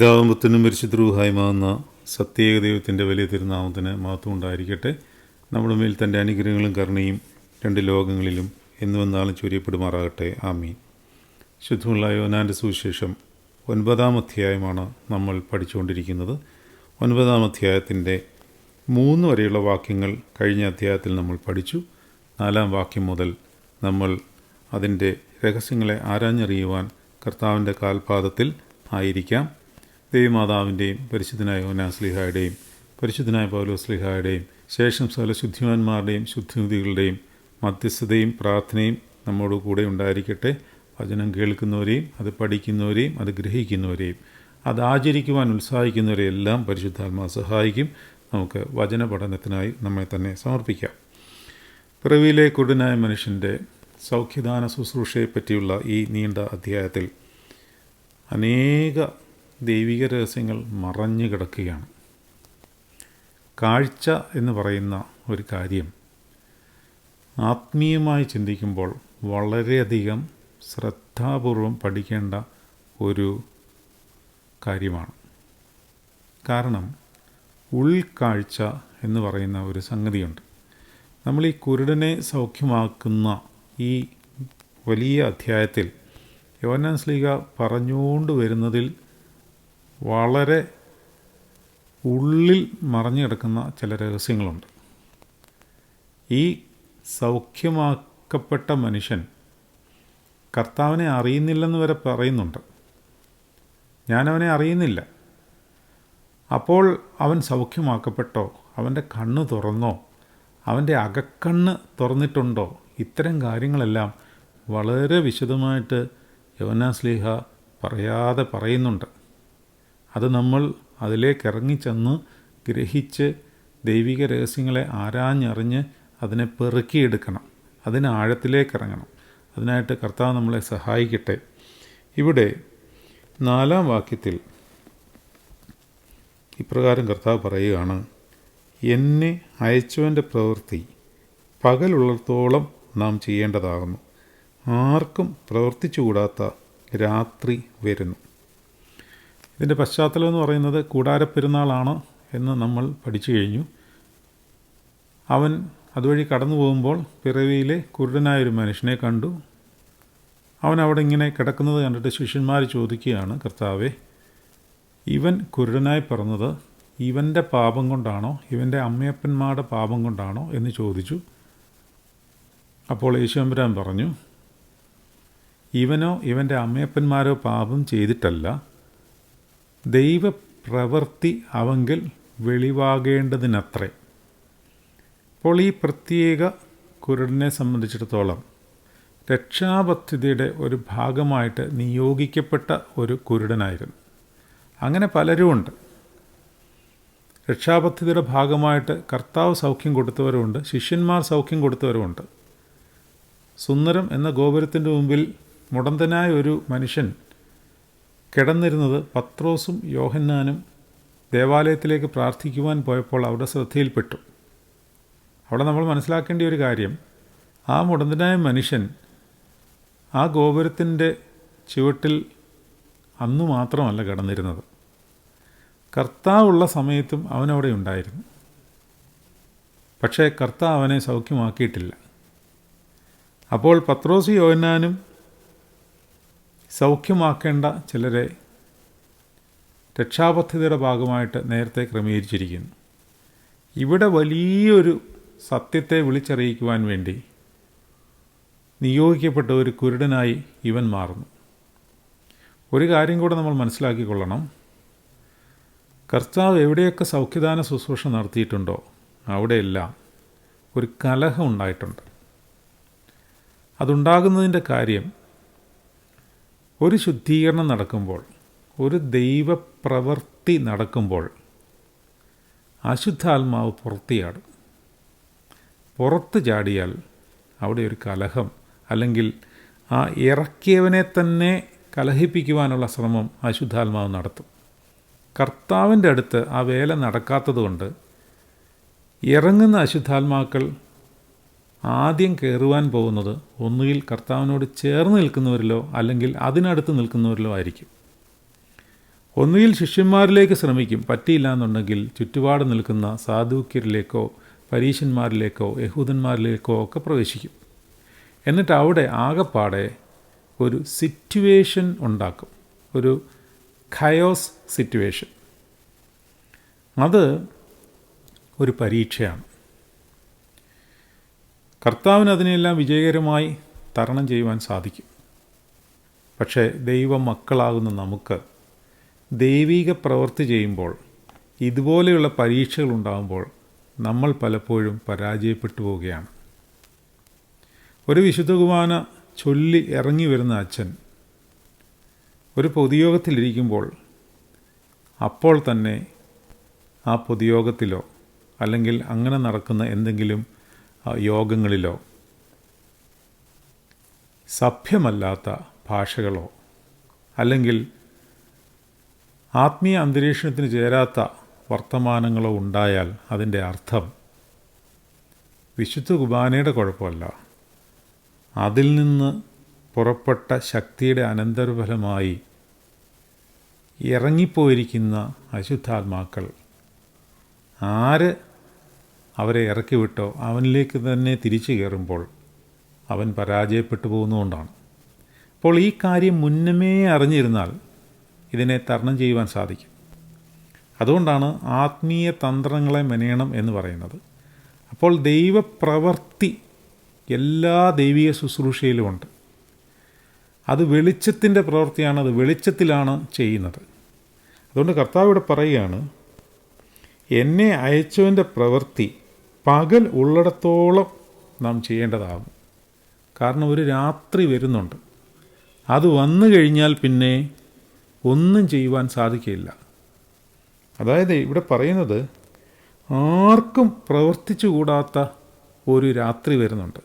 പിതാവും പുത്തനും പരിശുദ്രൂഹായ്മാവുന്ന സത്യേക ദൈവത്തിന്റെ വലിയ തിരുനാമത്തിന് മഹത്വം ഉണ്ടായിരിക്കട്ടെ. നമ്മുടെ മേൽ തന്റെ അനുഗ്രഹങ്ങളും കരുണയും രണ്ട് ലോകങ്ങളിലും എന്നുവെന്നാളും ചൊരിയപ്പെടുമാറാകട്ടെ. ആമീൻ. ശുദ്ധമുള്ള യോനാന്റെ സുവിശേഷം ഒൻപതാം അധ്യായമാണ് നമ്മൾ പഠിച്ചുകൊണ്ടിരിക്കുന്നത്. ഒൻപതാം അധ്യായത്തിന്റെ മൂന്ന് വരെയുള്ള വാക്യങ്ങൾ കഴിഞ്ഞ അധ്യായത്തിൽ നമ്മൾ പഠിച്ചു. നാലാം വാക്യം മുതൽ നമ്മൾ അതിന്റെ രഹസ്യങ്ങളെ ആരാഞ്ഞറിയുവാൻ കർത്താവിന്റെ കാൽപാദത്തിൽ ആയിരിക്കാം. ദേവിമാതാവിന്റെയും പരിശുദ്ധനായ യോനാസ്ലിഹായുടെയും പരിശുദ്ധനായ പൗലോസ്ലിഹായുടെയും ശേഷം സകല ശുദ്ധിമാന്മാരുടെയും ശുദ്ധിനിധികളുടെയും മധ്യസ്ഥതയും പ്രാർത്ഥനയും നമ്മോട് കൂടെ ഉണ്ടായിരിക്കട്ടെ. വചനം കേൾക്കുന്നവരെയും അത് പഠിക്കുന്നവരെയും അത് ഗ്രഹിക്കുന്നവരെയും അത് ആചരിക്കുവാൻ ഉത്സാഹിക്കുന്നവരെയെല്ലാം പരിശുദ്ധാത്മാ സഹായിക്കും. നമുക്ക് വചന പഠനത്തിനായി നമ്മെ തന്നെ സമർപ്പിക്കാം. പിറവിയിലെ കുടനായ മനുഷ്യന്റെ സൗഖ്യദാന ശുശ്രൂഷയെപ്പറ്റിയുള്ള ഈ നീണ്ട അധ്യായത്തിൽ അനേക ദൈവിക രഹസ്യങ്ങൾ മറഞ്ഞു കിടക്കുകയാണ്. കാഴ്ച എന്ന് പറയുന്ന ഒരു കാര്യം ആത്മീയമായി ചിന്തിക്കുമ്പോൾ വളരെയധികം ശ്രദ്ധാപൂർവം പഠിക്കേണ്ട ഒരു കാര്യമാണ്. കാരണം ഉൾക്കാഴ്ച എന്ന് പറയുന്ന ഒരു സംഗതിയുണ്ട്. നമ്മൾ ഈ കുരുടനെ സൗഖ്യമാക്കുന്ന ഈ വലിയ അധ്യായത്തിൽ യോനാൻ സ്ലീഗ പറഞ്ഞുകൊണ്ട് വരുന്നതിൽ വളരെ ഉള്ളിൽ മറഞ്ഞു കിടക്കുന്ന ചില രഹസ്യങ്ങളുണ്ട്. ഈ സൗഖ്യമാക്കപ്പെട്ട മനുഷ്യൻ കർത്താവിനെ അറിയുന്നില്ലെന്ന് വരെ പറയുന്നുണ്ട്. ഞാനവനെ അറിയുന്നില്ല. അപ്പോൾ അവൻ സൗഖ്യമാക്കപ്പെട്ടോ? അവന്റെ കണ്ണ് തുറന്നോ? അവന്റെ അകക്കണ്ണ് തുറന്നിട്ടുണ്ടോ? ഇത്തരം കാര്യങ്ങളെല്ലാം വളരെ വിശദമായിട്ട് യവനാസ്ലീഹ പറയാതെ പറയുന്നുണ്ട്. അത് നമ്മൾ അതിലേക്ക് ഇറങ്ങിച്ചെന്ന് ഗ്രഹിച്ച് ദൈവിക രഹസ്യങ്ങളെ ആരാഞ്ഞറിഞ്ഞ് അതിനെ പെറുക്കിയെടുക്കണം. അതിന് ആഴത്തിലേക്ക് ഇറങ്ങണം അതിനായിട്ട് കർത്താവ് നമ്മളെ സഹായിക്കട്ടെ. ഇവിടെ നാലാം വാക്യത്തിൽ ഇപ്രകാരം കർത്താവ് പറയുകയാണ് എന്നെ അയച്ചവന്റെ പ്രവൃത്തി പകലുള്ളിടത്തോളം നാം ചെയ്യേണ്ടതാകുന്നു. ആർക്കും പ്രവർത്തിച്ചുകൂടാത്ത രാത്രി വരുന്നു. ഇതിന്റെ പശ്ചാത്തലം എന്ന് പറയുന്നത് കൂടാരപ്പെരുന്നാളാണ് എന്ന് നമ്മൾ പഠിച്ചു കഴിഞ്ഞു. അവൻ അതുവഴി കടന്നു പോകുമ്പോൾ പിറവിയിലെ കുരുടനായൊരു മനുഷ്യനെ കണ്ടു. അവൻ അവിടെ ഇങ്ങനെ കിടക്കുന്നത് കണ്ടിട്ട് ശിഷ്യന്മാർ ചോദിക്കുകയാണ് കർത്താവെ ഇവൻ കുരുടനായി പറഞ്ഞത് ഇവന്റെ പാപം കൊണ്ടാണോ? ഇവന്റെ അമ്മയപ്പന്മാരുടെ പാപം കൊണ്ടാണോ? എന്ന് ചോദിച്ചു. അപ്പോൾ യേശുവമ്പുരാൻ പറഞ്ഞു ഇവനോ ഇവന്റെ അമ്മയപ്പന്മാരോ പാപം ചെയ്തിട്ടല്ല. ദൈവപ്രവൃത്തി അവങ്കിൽ വെളിവാകേണ്ടതിനത്രേ. അപ്പോൾ ഈ പ്രത്യേക കുരുടനെ സംബന്ധിച്ചിടത്തോളം രക്ഷാപദ്ധതിയുടെ ഒരു ഭാഗമായിട്ട് നിയോഗിക്കപ്പെട്ട ഒരു കുരുടനായിരുന്നു. അങ്ങനെ പലരുമുണ്ട് രക്ഷാപദ്ധതിയുടെ ഭാഗമായിട്ട് കർത്താവ് സൗഖ്യം കൊടുത്തവരുമുണ്ട് ശിഷ്യന്മാർ സൗഖ്യം കൊടുത്തവരുമുണ്ട് സുന്ദരം എന്ന ഗോപുരത്തിന്റെ മുമ്പിൽ മുടന്തനായ ഒരു മനുഷ്യൻ കിടന്നിരുന്നത് പത്രോസും യോഹന്നാനും ദേവാലയത്തിലേക്ക് പ്രാർത്ഥിക്കുവാൻ പോയപ്പോൾ അവിടെ ശ്രദ്ധയിൽപ്പെട്ടു. അവിടെ നമ്മൾ മനസ്സിലാക്കേണ്ട ഒരു കാര്യം ആ മുടന്തനായ മനുഷ്യൻ ആ ഗോപുരത്തിന്റെ ചുവട്ടിൽ അന്നു മാത്രമല്ല കിടന്നിരുന്നത്. കർത്താവുള്ള സമയത്തും അവനവിടെ ഉണ്ടായിരുന്നു. പക്ഷേ കർത്താവ് അവനെ സൗഖ്യമാക്കിയിട്ടില്ല. അപ്പോൾ പത്രോസി യോഹന്നാനും സൗഖ്യമാക്കേണ്ട ചിലരെ രക്ഷാപദ്ധതിയുടെ ഭാഗമായിട്ട് നേരത്തെ ക്രമീകരിച്ചിരിക്കുന്നു. ഇവിടെ വലിയൊരു സത്യത്തെ വിളിച്ചറിയിക്കുവാൻ വേണ്ടി നിയോഗിക്കപ്പെട്ട ഒരു കുരുടനായി ഇവൻ മാറുന്നു. ഒരു കാര്യം കൂടെ നമ്മൾ മനസ്സിലാക്കിക്കൊള്ളണം. കർത്താവ് എവിടെയൊക്കെ സൗഖ്യദാന ശുശ്രൂഷ നടത്തിയിട്ടുണ്ടോ അവിടെയെല്ലാം ഒരു കലഹം ഉണ്ടായിട്ടുണ്ട്. അതുണ്ടാകുന്നതിന്റെ കാര്യം ഒരു ശുദ്ധീകരണം നടക്കുമ്പോൾ ഒരു ദൈവപ്രവൃത്തി നടക്കുമ്പോൾ അശുദ്ധാത്മാവ് പുറത്തിയാടും. പുറത്ത് ചാടിയാൽ അവിടെ ഒരു കലഹം അല്ലെങ്കിൽ ആ ഇറക്കിയവനെ തന്നെ കലഹിപ്പിക്കുവാനുള്ള ശ്രമം അശുദ്ധാത്മാവ് നടത്തും. കർത്താവിന്റെ അടുത്ത് ആ വേല നടക്കാത്തതുകൊണ്ട് ഇറങ്ങുന്ന അശുദ്ധാത്മാക്കൾ ആദ്യം കയറുവാൻ പോകുന്നത് ഒന്നുകിൽ കർത്താവിനോട് ചേർന്ന് നിൽക്കുന്നവരിലോ അല്ലെങ്കിൽ അതിനടുത്ത് നിൽക്കുന്നവരിലോ ആയിരിക്കും. ഒന്നുകിൽ ശിഷ്യന്മാരിലേക്ക് ശ്രമിക്കും പറ്റിയില്ല എന്നുണ്ടെങ്കിൽ ചുറ്റുപാട് നിൽക്കുന്ന സാധുക്യരിലേക്കോ പരീശന്മാരിലേക്കോ യഹൂദന്മാരിലേക്കോ ഒക്കെ പ്രവേശിക്കും. എന്നിട്ട് അവിടെ ആകപ്പാടെ ഒരു സിറ്റുവേഷൻ ഉണ്ടാക്കും. ഒരു ഖയോസ് സിറ്റുവേഷൻ അത് ഒരു പരീക്ഷയാണ്. കർത്താവിന് അതിനെല്ലാം വിജയകരമായി തരണം ചെയ്യുവാൻ സാധിക്കും. പക്ഷേ ദൈവ മക്കളാകുന്ന നമുക്ക് ദൈവിക പ്രവൃത്തി ചെയ്യുമ്പോൾ ഇതുപോലെയുള്ള പരീക്ഷകൾ ഉണ്ടാകുമ്പോൾ നമ്മൾ പലപ്പോഴും പരാജയപ്പെട്ടു പോവുകയാണ്. ഒരു വിശുദ്ധ കുർബാന ചൊല്ലി ഇറങ്ങി വരുന്ന അച്ഛൻ ഒരു പൊതുയോഗത്തിലിരിക്കുമ്പോൾ അപ്പോൾ തന്നെ ആ പൊതുയോഗത്തിലോ അല്ലെങ്കിൽ അങ്ങനെ നടക്കുന്ന എന്തെങ്കിലും യോഗങ്ങളിലോ. സഭ്യമല്ലാത്ത ഭാഷകളോ. അല്ലെങ്കിൽ ആത്മീയ അന്തരീക്ഷത്തിന് ചേരാത്ത വർത്തമാനങ്ങളോ ഉണ്ടായാൽ അതിന്റെ അർത്ഥം വിശുദ്ധ കുബാനയുടെ കുഴപ്പമല്ല. അതിൽ നിന്ന് പുറപ്പെട്ട ശക്തിയുടെ അനന്തരഫലമായി ഇറങ്ങിപ്പോയിരിക്കുന്ന അശുദ്ധാത്മാക്കൾ ആര് അവരെ ഇറക്കി വിട്ടോ അവനിലേക്ക് തന്നെ തിരിച്ചു കയറുമ്പോൾ അവൻ പരാജയപ്പെട്ടു പോകുന്നതുകൊണ്ടാണ്. അപ്പോൾ ഈ കാര്യം മുന്നമേ അറിഞ്ഞിരുന്നാൽ ഇതിനെ തരണം ചെയ്യുവാൻ സാധിക്കും. അതുകൊണ്ടാണ് ആത്മീയ തന്ത്രങ്ങളെ മെനയണം എന്ന് പറയുന്നത്. അപ്പോൾ ദൈവപ്രവർത്തി എല്ലാ ദൈവീയ ശുശ്രൂഷയിലുമുണ്ട് അത് വെളിച്ചത്തിന്റെ പ്രവൃത്തിയാണ് അത് വെളിച്ചത്തിലാണ് ചെയ്യുന്നത്. അതുകൊണ്ട് കർത്താവ് ഇവിടെ പറയുകയാണ് എന്നെ അയച്ചവന്റെ പ്രവൃത്തി പകൽ ഉള്ളിടത്തോളം നാം ചെയ്യേണ്ടതാകും. കാരണം ഒരു രാത്രി വരുന്നുണ്ട്. അത് വന്നു കഴിഞ്ഞാൽ പിന്നെ ഒന്നും ചെയ്യുവാൻ സാധിക്കില്ല അതായത് ഇവിടെ പറയുന്നത് ആർക്കും പ്രവർത്തിച്ചു കൂടാത്ത ഒരു രാത്രി വരുന്നുണ്ട്.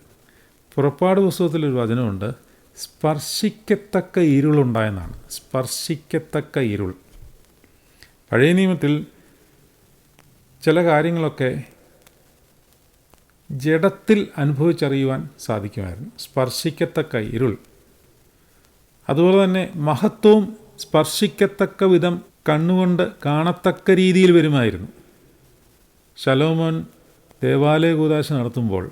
പുറപ്പാട് പുസ്തകത്തിലൊരു വചനമുണ്ട് സ്പർശിക്കത്തക്ക ഇരുളുണ്ടായെന്നാണ്. സ്പർശിക്കത്തക്ക ഇരുൾ. പഴയ നിയമത്തിൽ ചില കാര്യങ്ങളൊക്കെ ജഡത്തിൽ അനുഭവിച്ചറിയുവാൻ സാധിക്കുമായിരുന്നു. സ്പർശിക്കത്തക്ക ഇരുൾ. അതുപോലെ തന്നെ മഹത്വവും സ്പർശിക്കത്തക്ക വിധം കണ്ണുകൊണ്ട് കാണത്തക്ക രീതിയിൽ വരുമായിരുന്നു. ശലോമോൻ ദേവാലയ കൂതാശ നടത്തുമ്പോൾ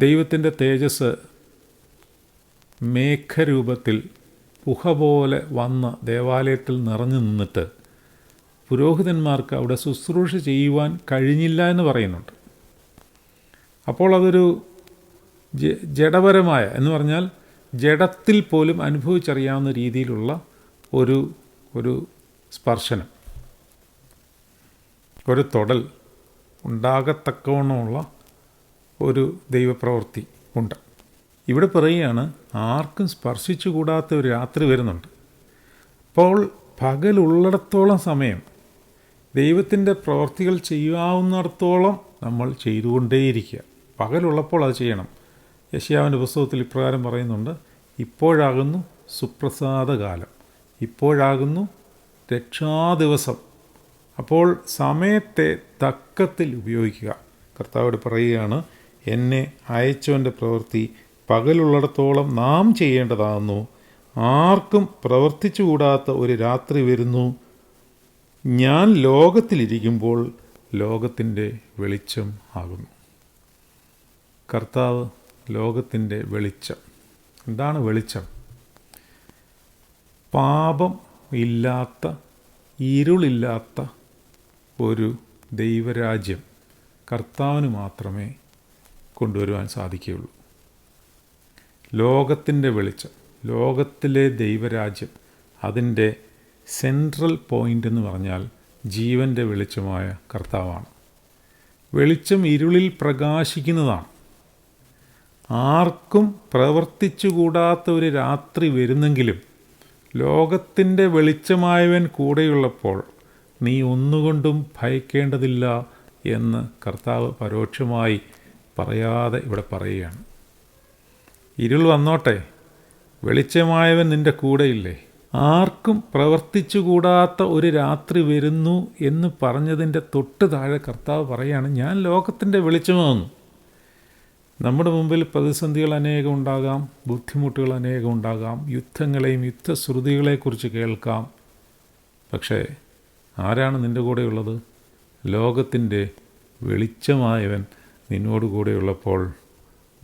ദൈവത്തിന്റെ തേജസ് മേഘരൂപത്തിൽ പുഹ പോലെ വന്ന് ദേവാലയത്തിൽ നിറഞ്ഞു നിന്നിട്ട് പുരോഹിതന്മാർക്ക് അവിടെ ശുശ്രൂഷ ചെയ്യുവാൻ കഴിഞ്ഞില്ല എന്ന് പറയുന്നുണ്ട്. അപ്പോൾ അതൊരു ജഡപരമായ എന്ന് പറഞ്ഞാൽ ജഡത്തിൽ പോലും അനുഭവിച്ചറിയാവുന്ന രീതിയിലുള്ള ഒരു ഒരു സ്പർശനം. ഒരു തൊടൽ ഉണ്ടാകത്തക്കവണ്ണമുള്ള ഒരു ദൈവപ്രവൃത്തി ഉണ്ട്. ഇവിടെ പറയുകയാണ് ആർക്കും സ്പർശിച്ചുകൂടാത്ത ഒരു രാത്രി വരുന്നുണ്ട്. അപ്പോൾ പകലുള്ളിടത്തോളം സമയം ദൈവത്തിന്റെ പ്രവർത്തികൾ ചെയ്യാവുന്നിടത്തോളം നമ്മൾ ചെയ്തുകൊണ്ടേയിരിക്കുക. പകലുള്ളപ്പോൾ അത് ചെയ്യണം. യശ്യാവിന്റെ പുസ്തകത്തിൽ ഇപ്രകാരം പറയുന്നുണ്ട് ഇപ്പോഴാകുന്നു സുപ്രസാദകാലം. ഇപ്പോഴാകുന്നു രക്ഷാദിവസം. അപ്പോൾ സമയത്തെ തക്കത്തിൽ ഉപയോഗിക്കുക. കർത്താവോട് പറയുകയാണ് എന്നെ അയച്ചവന്റെ പ്രവൃത്തി പകലുള്ളിടത്തോളം നാം ചെയ്യേണ്ടതാകുന്നു. ആർക്കും പ്രവർത്തിച്ചുകൂടാത്ത ഒരു രാത്രി വരുന്നു. ഞാൻ ലോകത്തിലിരിക്കുമ്പോൾ ലോകത്തിന്റെ വെളിച്ചം ആകുന്നു. കർത്താവ് ലോകത്തിന്റെ വെളിച്ചം. എന്താണ് വെളിച്ചം? പാപം ഇല്ലാത്ത ഇരുളില്ലാത്ത ഒരു ദൈവരാജ്യം കർത്താവിന് മാത്രമേ കൊണ്ടുവരുവാൻ സാധിക്കുകയുള്ളൂ. ലോകത്തിന്റെ വെളിച്ചം ലോകത്തിലെ ദൈവരാജ്യം അതിന്റെ സെൻട്രൽ പോയിന്റ് എന്ന് പറഞ്ഞാൽ ജീവന്റെ വെളിച്ചമായ കർത്താവാണ്. വെളിച്ചം ഇരുളിൽ പ്രകാശിക്കുന്നതാണ്. ആർക്കും പ്രവർത്തിച്ചുകൂടാത്ത ഒരു രാത്രി വരുന്നെങ്കിലും ലോകത്തിന്റെ വെളിച്ചമായവൻ കൂടെയുള്ളപ്പോൾ നീ ഒന്നുകൊണ്ടും ഭയക്കേണ്ടതില്ല എന്ന് കർത്താവ് പരോക്ഷമായി പറയാതെ ഇവിടെ പറയുകയാണ്. ഇരുൾ വന്നോട്ടെ വെളിച്ചമായവൻ നിന്റെ കൂടെയില്ലേ? ആർക്കും പ്രവർത്തിച്ചുകൂടാത്ത ഒരു രാത്രി വരുന്നു എന്ന് പറഞ്ഞതിന്റെ തൊട്ട് താഴെ കർത്താവ് പറയാണ് ഞാൻ ലോകത്തിന്റെ വെളിച്ചമാകുന്നു നമ്മുടെ മുമ്പിൽ പ്രതിസന്ധികൾ അനേകം ഉണ്ടാകാം ബുദ്ധിമുട്ടുകൾ അനേകം ഉണ്ടാകാം യുദ്ധങ്ങളെയും യുദ്ധശ്രുതികളെക്കുറിച്ച് കേൾക്കാം. പക്ഷേ ആരാണ് നിന്റെ കൂടെയുള്ളത്? ലോകത്തിന്റെ വെളിച്ചമായവൻ നിന്നോട് കൂടെയുള്ളപ്പോൾ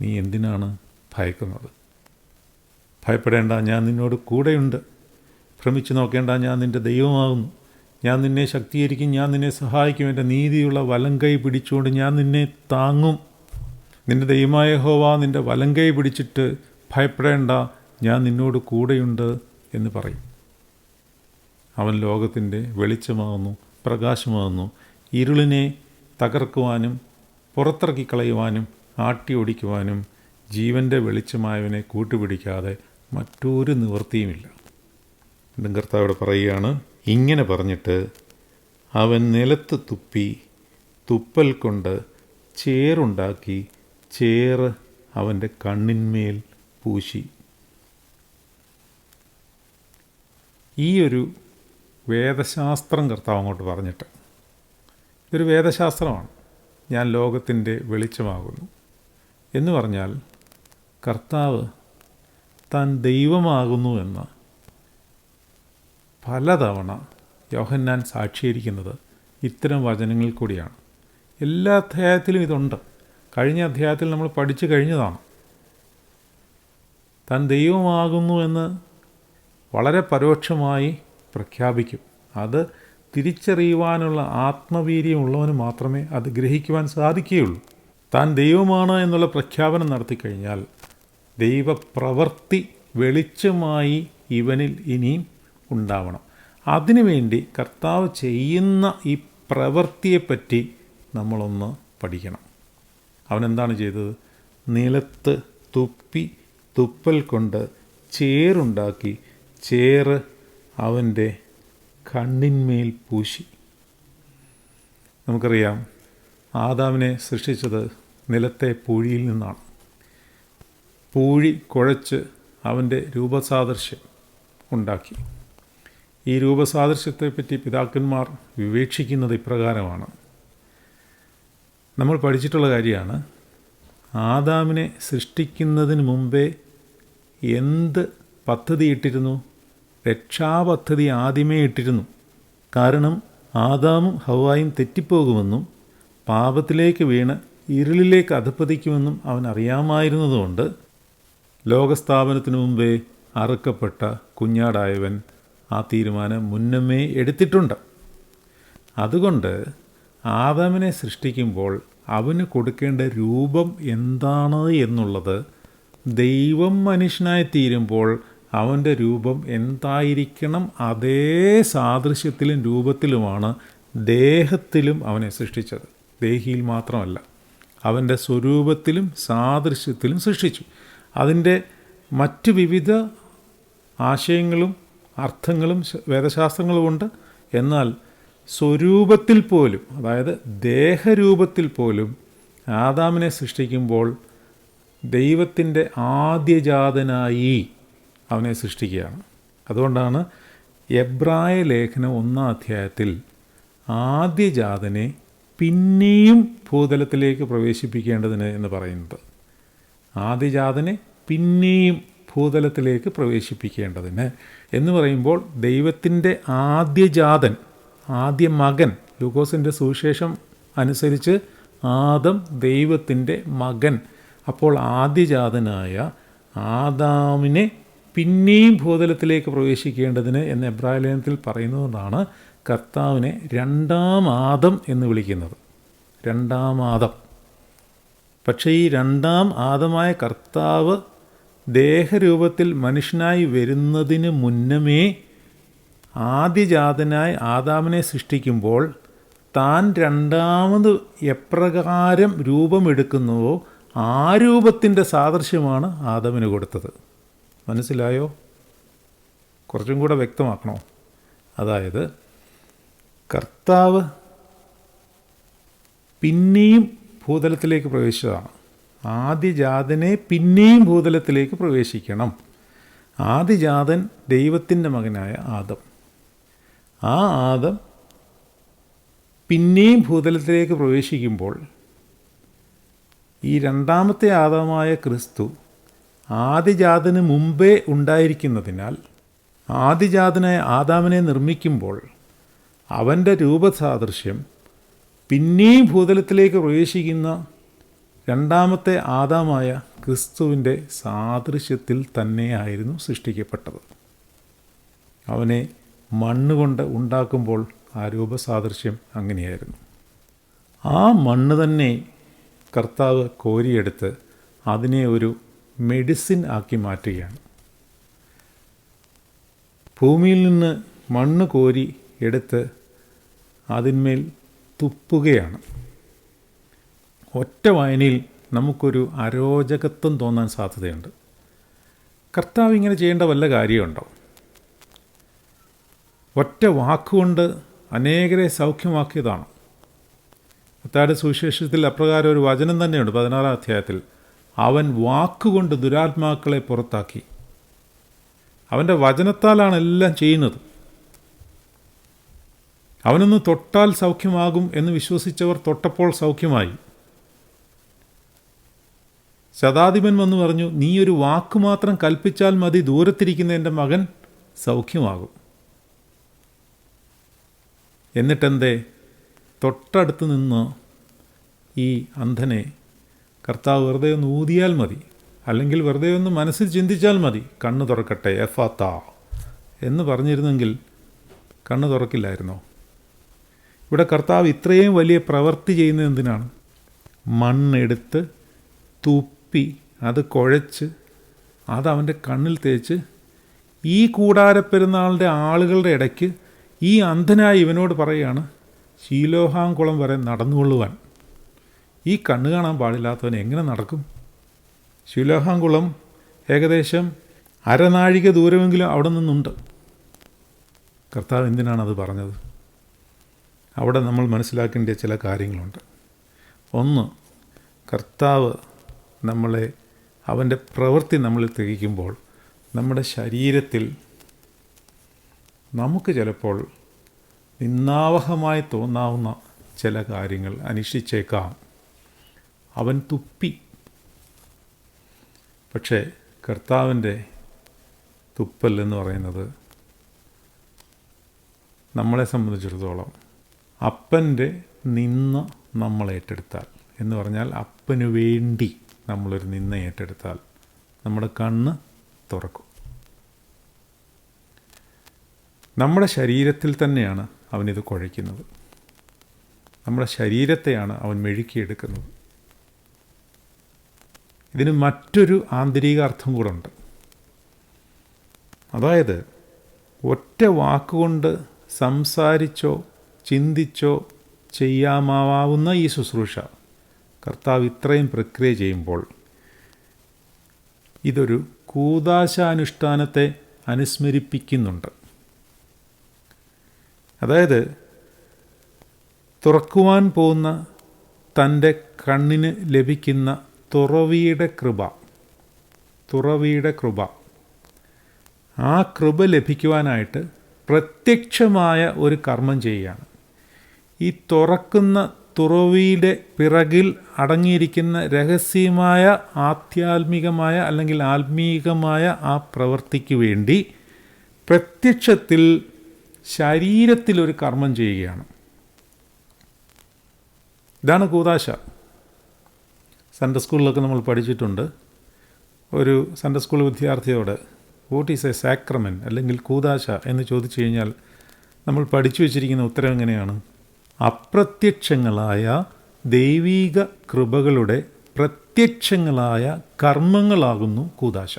നീ എന്തിനാണ് ഭയക്കുന്നത്? ഭയപ്പെടേണ്ട ഞാൻ നിന്നോട് കൂടെയുണ്ട്. ഭ്രമിച്ചു നോക്കേണ്ട ഞാൻ നിന്റെ ദൈവമാകുന്നു. ഞാൻ നിന്നെ ശക്തീകരിക്കും ഞാൻ നിന്നെ സഹായിക്കും. എന്റെ നീതിയുള്ള വലം കൈ പിടിച്ചുകൊണ്ട് ഞാൻ നിന്നെ താങ്ങും. നിന്റെ ദൈവമായ ഹോവ നിന്റെ വലം കൈ പിടിച്ചിട്ട് ഭയപ്പെടേണ്ട ഞാൻ നിന്നോട് കൂടെയുണ്ട് എന്ന് പറയും. അവൻ ലോകത്തിന്റെ വെളിച്ചമാകുന്നു പ്രകാശമാകുന്നു. ഇരുളിനെ തകർക്കുവാനും പുറത്തിറക്കി കളയുവാനും ആട്ടി ഓടിക്കുവാനും ജീവന്റെ വെളിച്ചമായവനെ കൂട്ടുപിടിക്കാതെ മറ്റൊരു നിവൃത്തിയുമില്ല. വീണ്ടും കർത്താവിടെ പറയുകയാണ് ഇങ്ങനെ പറഞ്ഞിട്ട് അവൻ നിലത്ത് തുപ്പി തുപ്പൽ കൊണ്ട് ചേറുണ്ടാക്കി ചേറ് അവന്റെ കണ്ണിന്മേൽ പൂശി. ഈ ഒരു വേദശാസ്ത്രം കർത്താവ് അങ്ങോട്ട് പറഞ്ഞിട്ട് ഇതൊരു വേദശാസ്ത്രമാണ്. ഞാൻ ലോകത്തിന്റെ വെളിച്ചമാകുന്നു എന്ന് പറഞ്ഞാൽ കർത്താവ് താൻ ദൈവമാകുന്നു എന്ന് പലതവണ യോഹന്നാൻ സാക്ഷീകരിക്കുന്നത് ഇത്തരം വചനങ്ങളിൽ കൂടിയാണ്. എല്ലാ അധ്യായത്തിലും ഇതുണ്ട്. കഴിഞ്ഞ അധ്യായത്തിൽ നമ്മൾ പഠിച്ചു കഴിഞ്ഞതാണ്. താൻ ദൈവമാകുന്നു എന്ന് വളരെ പരോക്ഷമായി പ്രഖ്യാപിക്കും. അത് തിരിച്ചറിയുവാനുള്ള ആത്മവീര്യമുള്ളവന് മാത്രമേ അത് ഗ്രഹിക്കുവാൻ സാധിക്കുകയുള്ളൂ. താൻ ദൈവമാണ് എന്നുള്ള പ്രഖ്യാപനം നടത്തിക്കഴിഞ്ഞാൽ ദൈവപ്രവൃത്തി വെളിച്ചമായി ഇവനിൽ ഇനിയും ഉണ്ടാവണം. അതിനുവേണ്ടി കർത്താവ് ചെയ്യുന്ന ഈ പ്രവൃത്തിയെപ്പറ്റി നമ്മളൊന്ന് പഠിക്കണം. അവനെന്താണ് ചെയ്തത്? നിലത്ത് തുപ്പി തുപ്പൽ കൊണ്ട് ചേറുണ്ടാക്കി ചേറ് അവന്റെ കണ്ണിന്മേൽ പൂശി. നമുക്കറിയാം ആദാമിനെ സൃഷ്ടിച്ചത് നിലത്തെ പൂഴിയിൽ നിന്നാണ്. പൂഴി കുഴച്ച് അവന്റെ രൂപസാദൃശ്യം ഉണ്ടാക്കി. ഈ രൂപസാദൃശ്യത്തെപ്പറ്റി പിതാക്കന്മാർ വിവേക്ഷിക്കുന്നത് ഇപ്രകാരമാണ്. നമ്മൾ പഠിച്ചിട്ടുള്ള കാര്യമാണ് ആദാമിനെ സൃഷ്ടിക്കുന്നതിന് മുമ്പേ എന്ത് പദ്ധതി ഇട്ടിരുന്നു? രക്ഷാപദ്ധതി ആദ്യമേ ഇട്ടിരുന്നു. കാരണം ആദാമും ഹവായും തെറ്റിപ്പോകുമെന്നും പാപത്തിലേക്ക് വീണ് ഇരുളിലേക്ക് അധപ്പതിക്കുമെന്നും അവൻ അറിയാമായിരുന്നതുകൊണ്ട് ലോകസ്ഥാപനത്തിനു മുമ്പേ അറുക്കപ്പെട്ട കുഞ്ഞാടായവൻ ആ തീരുമാനം മുന്നമേ എടുത്തിട്ടുണ്ട്. അതുകൊണ്ട് ആദാമിനെ സൃഷ്ടിക്കുമ്പോൾ അവന് കൊടുക്കേണ്ട രൂപം എന്താണ് എന്നുള്ളത് ദൈവം മനുഷ്യനായി തീരുമ്പോൾ അവന്റെ രൂപം എന്തായിരിക്കണം? അതേ സാദൃശ്യത്തിലും രൂപത്തിലുമാണ് ദേഹത്തിലും അവനെ സൃഷ്ടിച്ചത്. ദേഹിയിൽ മാത്രമല്ല അവന്റെ സ്വരൂപത്തിലും സാദൃശ്യത്തിലും സൃഷ്ടിച്ചു. അതിന്റെ മറ്റ് വിവിധ ആശയങ്ങളും അർത്ഥങ്ങളും വേദശാസ്ത്രങ്ങളുമുണ്ട് എന്നാൽ സ്വരൂപത്തിൽ പോലും അതായത് ദേഹരൂപത്തിൽ പോലും ആദാമിനെ സൃഷ്ടിക്കുമ്പോൾ ദൈവത്തിന്റെ ആദ്യജാതനായി അവനെ സൃഷ്ടിക്കുകയാണ്. അതുകൊണ്ടാണ് എബ്രായ ലേഖനം ഒന്നാം അധ്യായത്തിൽ ആദ്യജാതനെ പിന്നെയും ഭൂതലത്തിലേക്ക് പ്രവേശിപ്പിക്കേണ്ടതിന് എന്ന് പറയുന്നത്. ആദ്യജാതനെ പിന്നെയും ഭൂതലത്തിലേക്ക് പ്രവേശിപ്പിക്കേണ്ടതിന് എന്ന് പറയുമ്പോൾ ദൈവത്തിന്റെ ആദ്യജാതൻ ആദ്യ മകൻ ലൂക്കോസിന്റെ സുവിശേഷം അനുസരിച്ച് ആദം ദൈവത്തിന്റെ മകൻ. അപ്പോൾ ആദ്യജാതനായ ആദാമിനെ പിന്നെയും ഭൂതലത്തിലേക്ക് പ്രവേശിക്കേണ്ടതിന് എന്ന് എബ്രാഹിലേനത്തിൽ പറയുന്നതുകൊണ്ടാണ് കർത്താവിനെ രണ്ടാം ആദം എന്ന് വിളിക്കുന്നത്. രണ്ടാം ആദം. പക്ഷേ ഈ രണ്ടാം ആദമായ കർത്താവ് ദേഹരൂപത്തിൽ മനുഷ്യനായി വരുന്നതിന് മുന്നമേ ആദ്യജാതനായി ആദാമിനെ സൃഷ്ടിക്കുമ്പോൾ താൻ രണ്ടാമത് എപ്രകാരം രൂപമെടുക്കുന്നുവോ ആ രൂപത്തിന്റെ സാദൃശ്യമാണ് ആദാമിന് കൊടുത്തത്. മനസ്സിലായോ? കുറച്ചും കൂടെ വ്യക്തമാക്കണോ? അതായത് കർത്താവ് പിന്നെയും ഭൂതലത്തിലേക്ക് പ്രവേശിച്ചതാണ്. ആദ്യജാതനെ പിന്നെയും ഭൂതലത്തിലേക്ക് പ്രവേശിക്കണം. ആദിജാതൻ ദൈവത്തിന്റെ മകനായ ആദം. ആ ആദം പിന്നെയും ഭൂതലത്തിലേക്ക് പ്രവേശിക്കുമ്പോൾ ഈ രണ്ടാമത്തെ ആദമായ ക്രിസ്തു ആദിജാതന് മുമ്പേ ഉണ്ടായിരിക്കുന്നതിനാൽ ആദിജാതനായ ആദാമിനെ നിർമ്മിക്കുമ്പോൾ അവന്റെ രൂപസാദൃശ്യം പിന്നെയും ഭൂതലത്തിലേക്ക് പ്രവേശിക്കുന്ന രണ്ടാമത്തെ ആദാമായ ക്രിസ്തുവിന്റെ സാദൃശ്യത്തിൽ തന്നെയായിരുന്നു സൃഷ്ടിക്കപ്പെട്ടത്. അവനെ മണ്ണുകൊണ്ട് ഉണ്ടാക്കുമ്പോൾ ആ രൂപസാദൃശ്യം അങ്ങനെയായിരുന്നു. ആ മണ്ണ് തന്നെ കർത്താവ് കോരിയെടുത്ത് അതിനെ ഒരു മെഡിസിൻ ആക്കി മാറ്റുകയാണ്. ഭൂമിയിൽ നിന്ന് മണ്ണ് കോരി എടുത്ത് അതിന്മേൽ തുപ്പുകയാണ്. ഒറ്റ വായനയിൽ നമുക്കൊരു അരോചകത്വം തോന്നാൻ സാധ്യതയുണ്ട്. കർത്താവ് ഇങ്ങനെ ചെയ്യേണ്ട വല്ല കാര്യമുണ്ടോ? ഒറ്റ വാക്കുകൊണ്ട് അനേകരെ സൗഖ്യമാക്കിയതാണ്? മത്തായുടെ സുവിശേഷത്തിൽ അപ്രകാരം ഒരു വചനം തന്നെയുണ്ട് പതിനാറാം അധ്യായത്തിൽ. അവൻ വാക്കുകൊണ്ട് ദുരാത്മാക്കളെ പുറത്താക്കി. അവന്റെ വചനത്താലാണ് എല്ലാം ചെയ്യുന്നത്. അവനൊന്ന് തൊട്ടാൽ സൗഖ്യമാകും എന്ന് വിശ്വസിച്ചവർ തൊട്ടപ്പോൾ സൗഖ്യമായി. ശതാധിപൻ വന്നു പറഞ്ഞു നീ ഒരു വാക്ക് മാത്രം കൽപ്പിച്ചാൽ മതി ദൂരത്തിരിക്കുന്ന എന്റെ മകൻ സൗഖ്യമാകും. എന്നിട്ടെന്തേ? തൊട്ടടുത്ത് നിന്ന് ഈ അന്ധനെ കർത്താവ് വെറുതെ ഒന്ന് ഊതിയാൽ മതി അല്ലെങ്കിൽ വെറുതെ ഒന്ന് മനസ്സിൽ ചിന്തിച്ചാൽ മതി കണ്ണ് തുറക്കട്ടെ എഫാത്ത എന്ന് പറഞ്ഞിരുന്നെങ്കിൽ കണ്ണ് തുറക്കില്ലായിരുന്നോ? ഇവിടെ കർത്താവ് ഇത്രയും വലിയ പ്രവൃത്തി ചെയ്യുന്നത് എന്തിനാണ്? മണ്ണെടുത്ത് തുപ്പി അത് കുഴച്ച് അതവന്റെ കണ്ണിൽ തേച്ച് ഈ കൂടാരപ്പെരുന്നാളിന്റെ ആളുകളുടെ ഇടയ്ക്ക് ഈ അന്ധനായ ഇവനോട് പറയുകയാണ് ശീലോഹാംകുളം വരെ നടന്നുകൊള്ളുവാൻ. ഈ കണ്ണ് കാണാൻ പാടില്ലാത്തവൻ എങ്ങനെ നടക്കും? ശീലോഹാംകുളം ഏകദേശം അരനാഴിക ദൂരമെങ്കിലും അവിടെ നിന്നുണ്ട്. കർത്താവ് എന്തിനാണ് അത് പറഞ്ഞത്? അവിടെ നമ്മൾ മനസ്സിലാക്കേണ്ട ചില കാര്യങ്ങളുണ്ട്. ഒന്ന് കർത്താവ് നമ്മളെ അവന്റെ പ്രവൃത്തി നമ്മൾ തികയ്ക്കുമ്പോൾ നമ്മുടെ ശരീരത്തിൽ നമുക്ക് ചിലപ്പോൾ നിന്നാവഹമായി തോന്നാവുന്ന ചില കാര്യങ്ങൾ അനുഷ്ഠിച്ചേക്കാം അവൻ തുപ്പി. പക്ഷേ കർത്താവിന്റെ തുപ്പൽ എന്ന് പറയുന്നത് നമ്മളെ സംബന്ധിച്ചിടത്തോളം അപ്പന്റെ നിന്ന് നമ്മൾ ഏറ്റെടുത്താൽ എന്ന് പറഞ്ഞാൽ അപ്പനു വേണ്ടി. നമ്മളൊരു നിന്ന ഏറ്റെടുത്താൽ നമ്മുടെ കണ്ണ് തുറക്കും. നമ്മുടെ ശരീരത്തിൽ തന്നെയാണ് അവനിത് കുഴയ്ക്കുന്നത്. നമ്മുടെ ശരീരത്തെയാണ് അവൻ മെഴുക്കിയെടുക്കുന്നത്. ഇതിന് മറ്റൊരു ആന്തരിക അർത്ഥം കൂടെ ഉണ്ട് അതായത് ഒറ്റ വാക്കുകൊണ്ട് സംസാരിച്ചോ ചിന്തിച്ചോ ചെയ്യാമാവുന്ന ഈ ശുശ്രൂഷ കർത്താവ് ഇത്രയും പ്രക്രിയ ചെയ്യുമ്പോൾ ഇതൊരു കൂതാശാനുഷ്ഠാനത്തെ അനുസ്മരിപ്പിക്കുന്നുണ്ട്. അതായത് തുറക്കുവാൻ പോകുന്ന തന്റെ കണ്ണിന് ലഭിക്കുന്ന തുറവിയുടെ കൃപ തുറവിയുടെ കൃപ. ആ കൃപ ലഭിക്കുവാനായിട്ട് പ്രത്യക്ഷമായ ഒരു കർമ്മം ചെയ്യുകയാണ്. ഈ തുറക്കുന്ന തുറവിയുടെ പിറകിൽ അടങ്ങിയിരിക്കുന്ന രഹസ്യമായ ആധ്യാത്മികമായ അല്ലെങ്കിൽ ആത്മീകമായ ആ പ്രവൃത്തിക്ക് വേണ്ടി പ്രത്യക്ഷത്തിൽ ശരീരത്തിൽ ഒരു കർമ്മം ചെയ്യുകയാണ്. ഇതാണ് കൂതാശ. സൺഡേ സ്കൂളിലൊക്കെ നമ്മൾ പഠിച്ചിട്ടുണ്ട്. ഒരു സൺഡേ സ്കൂൾ വിദ്യാർത്ഥിയോട് വോട്ട് ഈസ് എ സാക്രമൻ അല്ലെങ്കിൽ കൂതാശ എന്ന് ചോദിച്ചു കഴിഞ്ഞാൽ നമ്മൾ പഠിച്ചു വച്ചിരിക്കുന്ന ഉത്തരം എങ്ങനെയാണ്? അപ്രത്യക്ഷങ്ങളായ ദൈവീക കൃപകളുടെ പ്രത്യക്ഷങ്ങളായ കർമ്മങ്ങളാകുന്നു കൂതാശ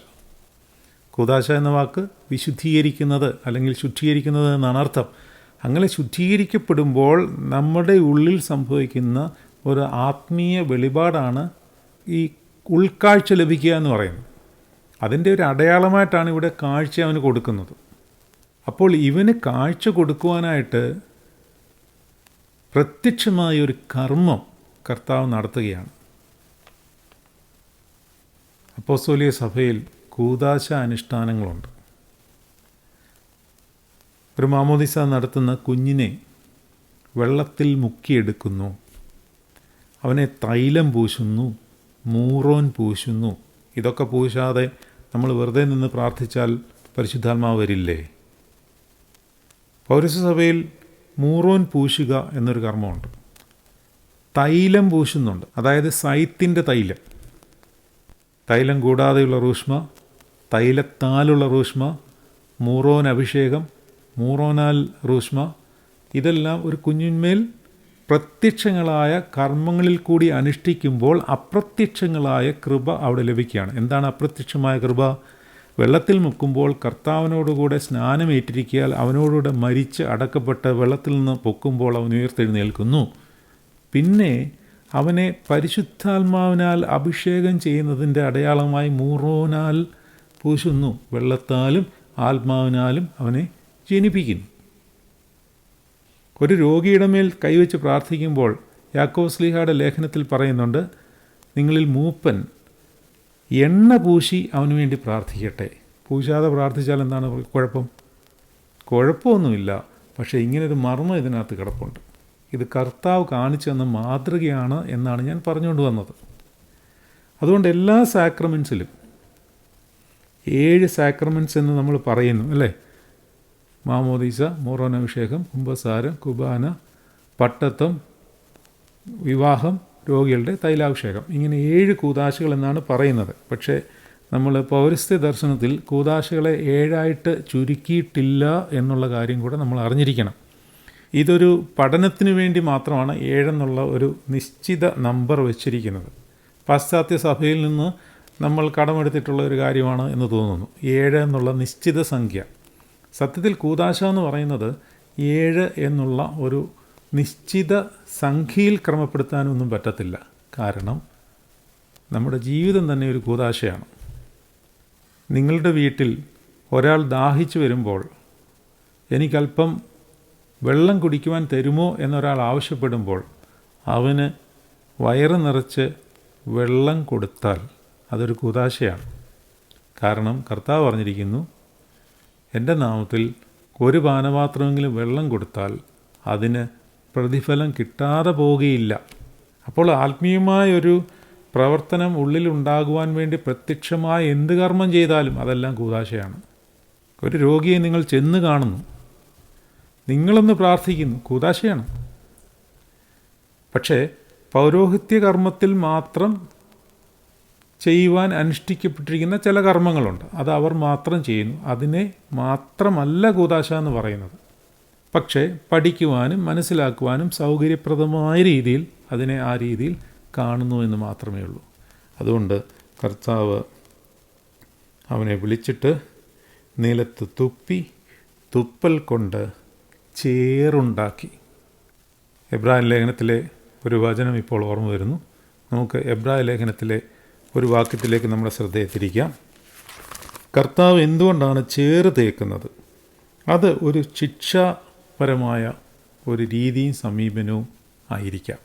കൂതാശ എന്ന വാക്ക് വിശുദ്ധീകരിക്കുന്നത് അല്ലെങ്കിൽ ശുദ്ധീകരിക്കുന്നത് എന്നാണ് അർത്ഥം. അങ്ങനെ ശുദ്ധീകരിക്കപ്പെടുമ്പോൾ നമ്മുടെ ഉള്ളിൽ സംഭവിക്കുന്ന ഒരു ആത്മീയ വെളിപാടാണ് ഈ ഉൾക്കാഴ്ച ലഭിക്കുക എന്ന് പറയുന്നത്. അതിന്റെ ഒരു അടയാളമായിട്ടാണ് ഇവിടെ കാഴ്ച അവന് കൊടുക്കുന്നത്. അപ്പോൾ ഇവന് കാഴ്ച കൊടുക്കുവാനായിട്ട് പ്രത്യക്ഷമായ ഒരു കർമ്മം കർത്താവ് നടത്തുകയാണ്. അപ്പോസ്തോലിയ സഭയിൽ കൂതാശ അനുഷ്ഠാനങ്ങളുണ്ട്. ഒരു മാമോദിസ നടത്തുന്ന കുഞ്ഞിനെ വെള്ളത്തിൽ മുക്കിയെടുക്കുന്നു. അവനെ തൈലം പൂശുന്നു മൂറോൻ പൂശുന്നു. ഇതൊക്കെ പൂശാതെ നമ്മൾ വെറുതെ നിന്ന് പ്രാർത്ഥിച്ചാൽ പരിശുദ്ധാത്മാവ് വരില്ലേ? പൗരസ്യസഭയിൽ മൂറോൻ പൂശുക എന്നൊരു കർമ്മമുണ്ട്. തൈലം പൂശുന്നുണ്ട്. അതായത് സൈത്തിന്റെ തൈലം. തൈലം കൂടാതെയുള്ള റൂഷ്മ തൈലത്താലുള്ള റൂഷ്മ മൂറോൻ അഭിഷേകം മൂറോനാൽ റൂഷ്മ ഇതെല്ലാം ഒരു കുഞ്ഞിന്മേൽ പ്രത്യക്ഷങ്ങളായ കർമ്മങ്ങളിൽ കൂടി അനുഷ്ഠിക്കുമ്പോൾ അപ്രത്യക്ഷങ്ങളായ കൃപ അവിടെ ലഭിക്കുകയാണ്. എന്താണ് അപ്രത്യക്ഷമായ കൃപ? വെള്ളത്തിൽ മുക്കുമ്പോൾ കർത്താവിനോടുകൂടെ സ്നാനമേറ്റിരിക്കിയാൽ അവനോടുകൂടെ മരിച്ച് അടക്കപ്പെട്ട് വെള്ളത്തിൽ നിന്ന് പൊക്കുമ്പോൾ അവൻ ഉയർത്തെഴുന്നേൽക്കുന്നു. പിന്നെ അവനെ പരിശുദ്ധാത്മാവിനാൽ അഭിഷേകം ചെയ്യുന്നതിന്റെ അടയാളമായി മൂറോനാൽ പൂശുന്നു. വെള്ളത്താലും ആത്മാവിനാലും അവനെ ജനിപ്പിക്കുന്നു. ഒരു രോഗിയുടെ മേൽ കൈവച്ച് പ്രാർത്ഥിക്കുമ്പോൾ യാക്കോസ്ലിഹയുടെ ലേഖനത്തിൽ പറയുന്നുണ്ട് നിങ്ങളിൽ മൂപ്പൻ എണ്ണ പൂശി അവന് വേണ്ടി പ്രാർത്ഥിക്കട്ടെ. പൂശാതെ പ്രാർത്ഥിച്ചാൽ എന്താണ് കുഴപ്പം? കുഴപ്പമൊന്നുമില്ല. പക്ഷേ ഇങ്ങനെ ഒരു മർമ്മം ഇതിനകത്ത് കിടപ്പുണ്ട്. ഇത് കർത്താവ് കാണിച്ചു തന്ന മാതൃകയാണ് എന്നാണ് ഞാൻ പറഞ്ഞുകൊണ്ട് വന്നത്. അതുകൊണ്ട് എല്ലാ സാക്രമെൻസിലും ഏഴ് സാക്രമെൻസ് എന്ന് നമ്മൾ പറയുന്നു അല്ലേ? മാമോദീസ മോറോനഭിഷേകം കുംഭസാരം കുബാന പട്ടത്വം വിവാഹം രോഗികളുടെ തൈലാഭിഷേകം. ഇങ്ങനെ ഏഴ് കൂതാശകൾ എന്നാണ് പറയുന്നത്. പക്ഷേ നമ്മൾ പൗരസ്ത്യ ദർശനത്തിൽ കൂതാശകളെ ഏഴായിട്ട് ചുരുക്കിയിട്ടില്ല എന്നുള്ള കാര്യം കൂടെ നമ്മൾ അറിഞ്ഞിരിക്കണം. ഇതൊരു പഠനത്തിന് വേണ്ടി മാത്രമാണ് ഏഴെന്നുള്ള ഒരു നിശ്ചിത നമ്പർ വെച്ചിരിക്കുന്നത്. പാശ്ചാത്യ സഭയിൽ നിന്ന് നമ്മൾ കടമെടുത്തിട്ടുള്ള ഒരു കാര്യമാണ് എന്ന് തോന്നുന്നു. ഏഴ് എന്നുള്ള നിശ്ചിത സംഖ്യ. സത്യത്തിൽ കൂതാശ എന്ന് പറയുന്നത് ഏഴ് എന്നുള്ള ഒരു നിശ്ചിത സംഖ്യയിൽ ക്രമപ്പെടുത്താനൊന്നും പറ്റത്തില്ല. കാരണം നമ്മുടെ ജീവിതം തന്നെ ഒരു കൂതാശയാണ്. നിങ്ങളുടെ വീട്ടിൽ ഒരാൾ ദാഹിച്ചു വരുമ്പോൾ എനിക്കല്പം വെള്ളം കുടിക്കുവാൻ തരുമോ എന്നൊരാൾ ആവശ്യപ്പെടുമ്പോൾ അവന് വയറ് നിറച്ച് വെള്ളം കൊടുത്താൽ അതൊരു കൂതാശയാണ്. കാരണം കർത്താവ് പറഞ്ഞിരിക്കുന്നു എന്റെ നാമത്തിൽ ഒരു പാനപാത്രമെങ്കിലും വെള്ളം കൊടുത്താൽ അതിന് പ്രതിഫലം കിട്ടാതെ പോവുകയില്ല. അപ്പോൾ ആത്മീയമായൊരു പ്രവർത്തനം ഉള്ളിലുണ്ടാകുവാൻ വേണ്ടി പ്രത്യക്ഷമായ എന്ത് കർമ്മം ചെയ്താലും അതെല്ലാം കൂതാശയാണ്. ഒരു രോഗിയെ നിങ്ങൾ ചെന്ന് കാണുന്നു. നിങ്ങളൊന്ന് പ്രാർത്ഥിക്കുന്നു. കൂതാശയാണ്. പക്ഷേ പൗരോഹിത്യ കർമ്മത്തിൽ മാത്രം ചെയ്യുവാൻ അനുഷ്ഠിക്കപ്പെട്ടിരിക്കുന്ന ചില കർമ്മങ്ങളുണ്ട്. അത് അവർ മാത്രം ചെയ്യുന്നു. അതിനെ മാത്രമല്ല കൂതാശ എന്ന് പറയുന്നത്. പക്ഷേ പഠിക്കുവാനും മനസ്സിലാക്കുവാനും സൗകര്യപ്രദമായ രീതിയിൽ അതിനെ ആ രീതിയിൽ കാണുന്നു എന്ന് മാത്രമേ ഉള്ളൂ. അതുകൊണ്ട് കർത്താവ് അവനെ വിളിച്ചിട്ട് നിലത്ത് തുപ്പി തുപ്പൽ കൊണ്ട് ചേറുണ്ടാക്കി. എബ്രാഹിം ലേഖനത്തിലെ ഒരു വചനം ഇപ്പോൾ ഓർമ്മ വരുന്നു. നമുക്ക് എബ്രാഹിം ലേഖനത്തിലെ ഒരു വാക്യത്തിലേക്ക് നമ്മുടെ ശ്രദ്ധയെ തിരിക്കാം. കർത്താവ് എന്തുകൊണ്ടാണ് ചേറ് തേക്കുന്നത്? അത് ഒരു ശിക്ഷാപരമായ ഒരു രീതിയും സമീപനവും ആയിരിക്കാം.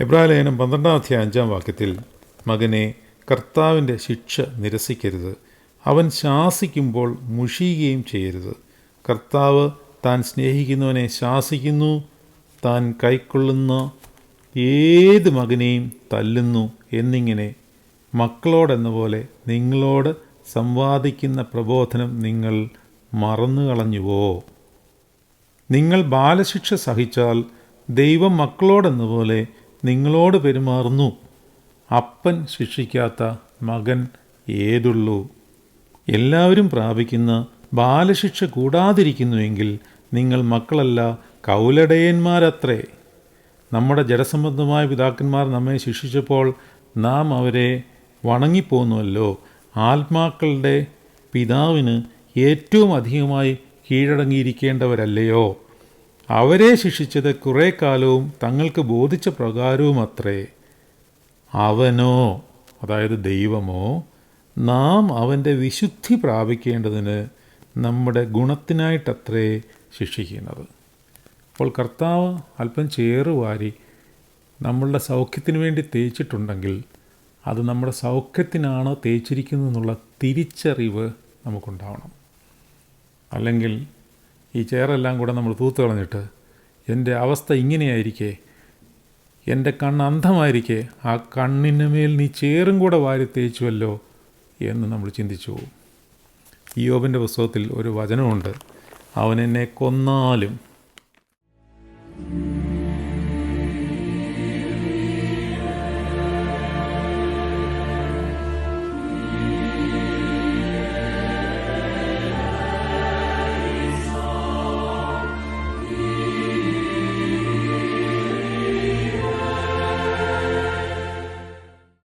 എബ്രാലേനം പന്ത്രണ്ടാം അധ്യായ അഞ്ചാം വാക്യത്തിൽ മകനെ കർത്താവിന്റെ ശിക്ഷ നിരസിക്കരുത്. അവൻ ശാസിക്കുമ്പോൾ മുഷിയുകയും ചെയ്യരുത്. കർത്താവ് താൻ സ്നേഹിക്കുന്നവനെ ശാസിക്കുന്നു. താൻ കൈക്കൊള്ളുന്ന ഏത് മകനെയും തല്ലുന്നു എന്നിങ്ങനെ മക്കളോടെന്ന പോലെ നിങ്ങളോട് സംവാദിക്കുന്ന പ്രബോധനം നിങ്ങൾ മറന്നു കളഞ്ഞുവോ നിങ്ങൾ ബാലശിക്ഷ സഹിച്ചാൽ ദൈവം മക്കളോടെന്ന പോലെ നിങ്ങളോട് പെരുമാറുന്നു. അപ്പൻ ശിക്ഷിക്കാത്ത മകൻ ഏതുള്ളൂ? എല്ലാവരും പ്രാപിക്കുന്ന ബാലശിക്ഷ കൂടാതിരിക്കുന്നുവെങ്കിൽ നിങ്ങൾ മക്കളല്ല കൗലടയന്മാരത്രേ. നമ്മുടെ ജഡസംബന്ധമായ പിതാക്കന്മാർ നമ്മെ ശിക്ഷിച്ചപ്പോൾ നാം അവരെ വണങ്ങിപ്പോന്നുവല്ലോ. ആത്മാക്കളുടെ പിതാവിന് ഏറ്റവും അധികമായി കീഴടങ്ങിയിരിക്കേണ്ടവരല്ലയോ? അവരെ ശിക്ഷിച്ചത് കുറേ കാലവും തങ്ങൾക്ക് ബോധിച്ച പ്രകാരവും അത്രേ. അവനോ അതായത് ദൈവമോ നാം അവന്റെ വിശുദ്ധി പ്രാപിക്കേണ്ടതിന് നമ്മുടെ ഗുണത്തിനായിട്ടത്രേ ശിക്ഷിക്കുന്നത്. അപ്പോൾ കർത്താവ് അല്പം ചേറ് വാരി നമ്മളുടെ സൗഖ്യത്തിന് വേണ്ടി തേച്ചിട്ടുണ്ടെങ്കിൽ അത് നമ്മുടെ സൗഖ്യത്തിനാണോ തേച്ചിരിക്കുന്നത് എന്നുള്ള തിരിച്ചറിവ് നമുക്കുണ്ടാവണം. അല്ലെങ്കിൽ ഈ ചെയറെല്ലാം കൂടെ നമ്മൾ തൂത്ത് കളഞ്ഞിട്ട് എന്റെ അവസ്ഥ ഇങ്ങനെയായിരിക്കേ എന്റെ കണ്ണ് അന്ധമായിരിക്കെ ആ കണ്ണിന് മേൽ നീ ചേറും കൂടെ വാരി തേച്ചുവല്ലോ എന്ന് നമ്മൾ ചിന്തിച്ചു പോകും. യോബിന്റെ പുസ്തകത്തിൽ ഒരു വചനമുണ്ട്. അവൻ എന്നെ കൊന്നാലും.